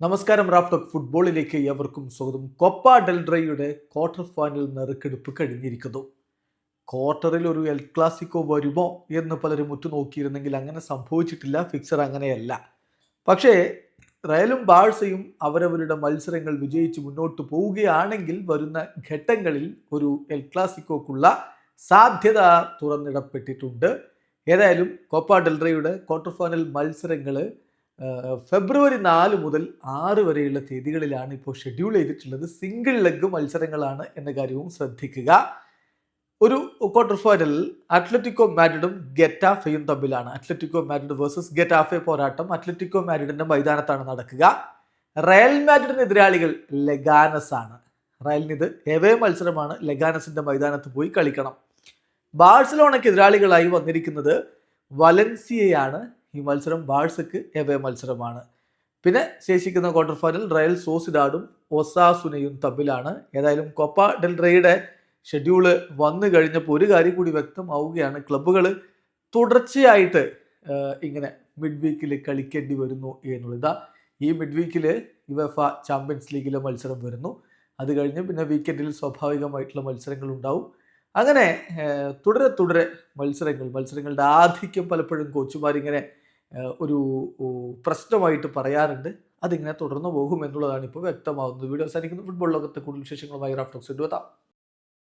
നമസ്കാരം റാഫ്റ്റോക്ക് ഫുട്ബോളിലേക്ക് എവർക്കും സ്വാഗതം. കൊപ്പ ഡെൽഡ്രയുടെ ക്വാർട്ടർ ഫൈനൽ നറുക്കെടുപ്പ് കഴിഞ്ഞിരിക്കുന്നു. ക്വാർട്ടറിൽ ഒരു എൽ ക്ലാസിക്കോ വരുമോ എന്ന് പലരും ഉറ്റുനോക്കിയിരുന്നെങ്കിൽ അങ്ങനെ സംഭവിച്ചിട്ടില്ല ഫിക്സർ അങ്ങനെയല്ല. പക്ഷേ റയലും ബാഴ്സയും അവരവരുടെ മത്സരങ്ങൾ വിജയിച്ച് മുന്നോട്ട് പോവുകയാണെങ്കിൽ വരുന്ന ഘട്ടങ്ങളിൽ ഒരു എൽ ക്ലാസിക്കോക്കുള്ള സാധ്യത തുറന്നിടപ്പെട്ടിട്ടുണ്ട്. ഏതായാലും കോപ്പ ഡെൽറയുടെ ക്വാർട്ടർ ഫൈനൽ മത്സരങ്ങൾ ഫെബ്രുവരി നാല് മുതൽ ആറ് വരെയുള്ള തീയതികളിലാണ് ഇപ്പോൾ ഷെഡ്യൂൾ ചെയ്തിട്ടുള്ളത്. സിംഗിൾ ലെഗ് മത്സരങ്ങളാണ് എന്ന കാര്യവും ശ്രദ്ധിക്കുക. ഒരു ക്വാർട്ടർ ഫൈനലിൽ അത്ലറ്റിക്കോ മാഡ്രിഡും ഗെറ്റാഫയും തമ്മിലാണ്. അത്ലറ്റിക്കോ മാഡ്രിഡ് വേഴ്സസ് ഗെറ്റാഫെ പോരാട്ടം. അത്ലറ്റിക്കോ മാഡ്രിഡിന്റെ മൈതാനത്താണ് നടക്കുക. റയൽ മാഡ്രിഡിന് എതിരാളികൾ ലെഗാനസ് ആണ്. റയലിന് ഇത് എവേ മത്സരമാണ്. ലെഗാനസിന്റെ മൈതാനത്ത് പോയി കളിക്കണം. ബാഴ്സലോണയ്ക്ക് എതിരാളികളായി വന്നിരിക്കുന്നത് വലൻസിയയാണ്. ഈ മത്സരം ബാഴ്സക്ക് എവേ മത്സരമാണ്. പിന്നെ ശേഷിക്കുന്ന ക്വാർട്ടർ ഫൈനൽ റയൽ സോസിഡാഡും ഒസാസുനയും തമ്മിലാണ്. ഏതായാലും കൊപ്പ ഡെൽ റേയുടെ ഷെഡ്യൂൾ വന്നു കഴിഞ്ഞപ്പോൾ ഒരു കാര്യം കൂടി വ്യക്തമാവുകയാണ്. ക്ലബ്ബുകൾ തുടർച്ചയായിട്ട് ഇങ്ങനെ മിഡ് വീക്കിൽ കളിക്കേണ്ടി വരുന്നു എന്നുള്ളത്. ഈ മിഡ് വീക്കിൽ യുവഫ ചാമ്പ്യൻസ് ലീഗിലെ മത്സരം വരുന്നു. അത് കഴിഞ്ഞ് പിന്നെ വീക്കെൻഡിൽ സ്വാഭാവികമായിട്ടുള്ള മത്സരങ്ങൾ ഉണ്ടാവും. അങ്ങനെ തുടരെ തുടരെ മത്സരങ്ങൾ മത്സരങ്ങളുടെ ആധിക്യം പലപ്പോഴും കോച്ചുമാരിങ്ങനെ ഒരു പ്രശ്നമായിട്ട് പറയാറുണ്ട്. അതിങ്ങനെ തുടർന്നു പോകും എന്നുള്ളതാണ് ഇപ്പോൾ വ്യക്തമാകുന്നത് വീഡിയോ അവസാനിക്കുന്ന. ഫുട്ബോൾ ലോകത്തെ കൂടുതൽ വിശേഷങ്ങളുമായി റാഫ്റ്റോക്സ് എത്താം.